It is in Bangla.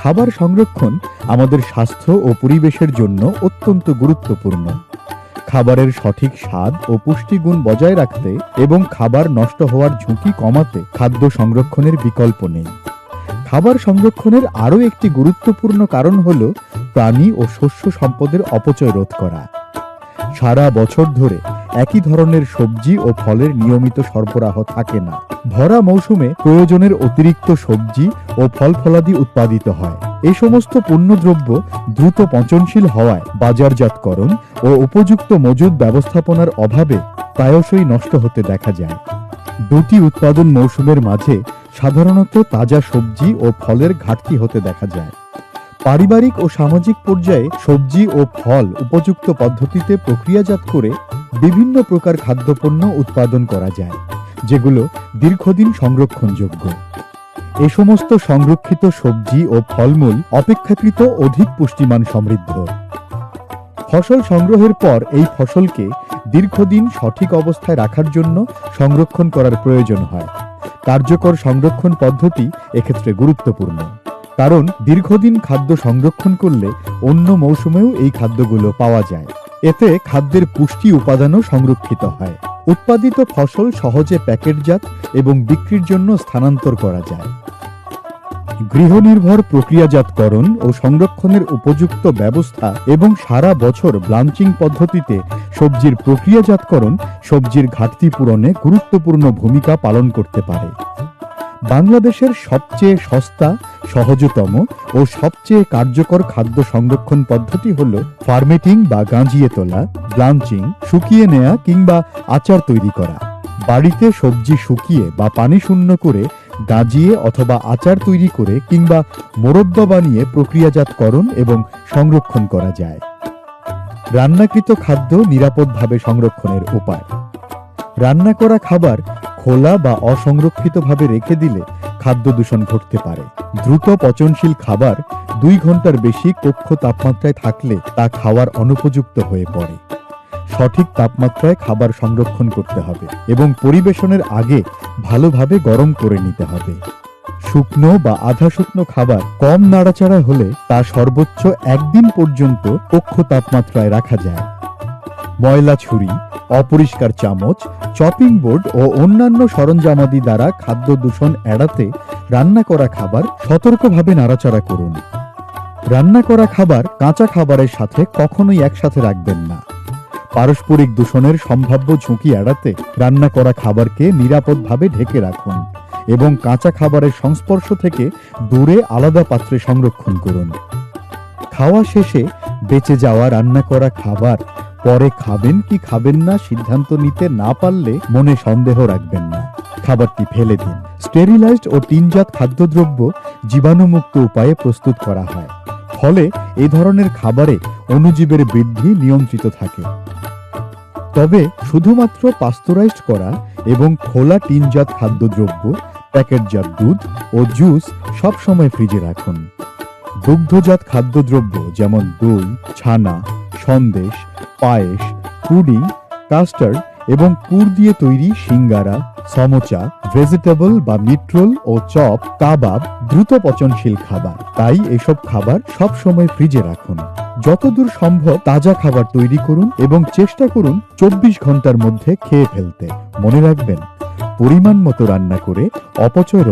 খাবার সংরক্ষণ আমাদের স্বাস্থ্য ও পরিবেশের জন্য অত্যন্ত গুরুত্বপূর্ণ। খাবারের সঠিক স্বাদ ও পুষ্টিগুণ বজায় রাখতে এবং খাবার নষ্ট হওয়ার ঝুঁকি কমাতে খাদ্য সংরক্ষণের বিকল্প নেই। খাবার সংরক্ষণের আরও একটি গুরুত্বপূর্ণ কারণ হল প্রাণী ও শস্য সম্পদের অপচয় রোধ করা। সারা বছর ধরে একই ধরনের সবজি ও ফলের নিয়মিত সরবরাহ থাকে না। ভরা মৌসুমে প্রয়োজনের অতিরিক্ত সবজি ও ফল ফলাদি উৎপাদিত হয়। এই সমস্ত পণ্যদ্রব্য দ্রুত পচনশীল হওয়ায় বাজারজাতকরণ ও উপযুক্ত মজুদ ব্যবস্থাপনার অভাবে প্রায়শই নষ্ট হতে দেখা যায়। দুটি উৎপাদন মৌসুমের মাঝে সাধারণত তাজা সবজি ও ফলের ঘাটতি হতে দেখা যায়। পারিবারিক ও সামাজিক পর্যায়ে সবজি ও ফল উপযুক্ত পদ্ধতিতে প্রক্রিয়াজাত করে বিভিন্ন প্রকার খাদ্যপণ্য উৎপাদন করা যায়, যেগুলো দীর্ঘদিন সংরক্ষণযোগ্য। এ সমস্ত সংরক্ষিত সবজি ও ফলমূল অপেক্ষাকৃত অধিক পুষ্টিমান সমৃদ্ধ। ফসল সংগ্রহের পর এই ফসলকে দীর্ঘদিন সঠিক অবস্থায় রাখার জন্য সংরক্ষণ করার প্রয়োজন হয়। কার্যকর সংরক্ষণ পদ্ধতি এক্ষেত্রে গুরুত্বপূর্ণ। কারণ দীর্ঘদিন খাদ্য সংরক্ষণ করলে অন্য মৌসুমেও এই খাদ্যগুলো পাওয়া যায়। এতে খাদ্যের পুষ্টি উপাদানও সংরক্ষিত হয়। উৎপাদিত ফসল সহজে প্যাকেটজাত এবং বিক্রির জন্য স্থানান্তর করা যায়। গৃহনির্ভর প্রক্রিয়াজাতকরণ ও সংরক্ষণের উপযুক্ত ব্যবস্থা এবং সারা বছর ব্লাঞ্চিং পদ্ধতিতে সবজির প্রক্রিয়াজাতকরণ সবজির ঘাটতি পূরণে গুরুত্বপূর্ণ ভূমিকা পালন করতে পারে। বাংলাদেশের সবচেয়ে সস্তা, সহজতম ও সবচেয়ে কার্যকর খাদ্য সংরক্ষণ পদ্ধতি হল ফার্মেটিং বা গাঁজিয়ে তোলা, ব্লাঞ্চিং, শুকিয়ে নেওয়া কিংবা আচার তৈরি করা। বাড়িতে সবজি শুকিয়ে বা পানি শূন্য করে গাঁজিয়ে অথবা আচার তৈরি করে কিংবা মোরব্বা বানিয়ে প্রক্রিয়াজাতকরণ এবং সংরক্ষণ করা যায়। রান্নাকৃত খাদ্য নিরাপদভাবে সংরক্ষণের উপায়। রান্না করা খাবার খোলা বা অসংরক্ষিতভাবে রেখে দিলে খাদ্য দূষণ ঘটতে পারে। দ্রুত পচনশীল খাবার দুই ঘণ্টার বেশি কক্ষ তাপমাত্রায় থাকলে তা খাওয়ার অনুপযুক্ত হয়ে পড়ে। সঠিক তাপমাত্রায় খাবার সংরক্ষণ করতে হবে এবং পরিবেশনের আগে ভালোভাবে গরম করে নিতে হবে। শুকনো বা আধা শুকনো খাবার কম নাড়াচাড়া হলে তা সর্বোচ্চ একদিন পর্যন্ত কক্ষ তাপমাত্রায় রাখা যায়। ময়লা ছুরি অপরিষ্কার চামচ চপিং বোর্ড ও অন্যান্য সরঞ্জামাদি দ্বারা খাদ্য দূষণ এড়াতে রান্না করা খাবার সতর্কভাবে নাড়াচাড়া করুন। রান্না করা খাবার কাঁচা খাবারের সাথে কখনোই একসাথে রাখবেন না। পারস্পরিক দূষণের সম্ভাব্য ঝুঁকি এড়াতে রান্না করা খাবারকে নিরাপদভাবে ঢেকে রাখুন এবং কাঁচা খাবারের সংস্পর্শ থেকে দূরে আলাদা পাত্রে সংরক্ষণ করুন। খাওয়া শেষে বেঁচে যাওয়া রান্না করা খাবার পরে খাবেন কি খাবেন না সিদ্ধান্ত নিতে না পারলে মনে সন্দেহ রাখবেন না। খাবারটি ফেলে দিন। স্টেরিলাইজড ও টিনজাত খাদ্যদ্রব্য জীবাণুমুক্ত উপায়ে প্রস্তুত করা হয়। ফলে এই ধরনের খাবারে অণুজীবের বৃদ্ধি নিয়ন্ত্রিত থাকে। তবে শুধুমাত্র পাস্তুরাইজড করা এবং খোলা টিনজাত খাদ্যদ্রব্য, প্যাকেটজাত দুধ ও জুস সবসময় ফ্রিজে রাখুন। দুগ্ধজাত খাদ্যদ্রব্য যেমন দই, ছানা, সন্দেশ পায়েস পুডিং কাস্টার্ড এবং পুর দিয়ে তৈরি সিঙ্গারা, সমোচা, ভেজিটেবল বা মিটরোল ও চপ, কাবাব দ্রুত পচনশীল খাবার। তাই এসব খাবার সব সময় ফ্রিজে রাখুন। যতদূর সম্ভব তাজা খাবার তৈরি করুন এবং চেষ্টা করুন চব্বিশ ঘণ্টার মধ্যে খেয়ে ফেলতে। মনে রাখবেন, পরিমাণ মতো রান্না করে অপচয়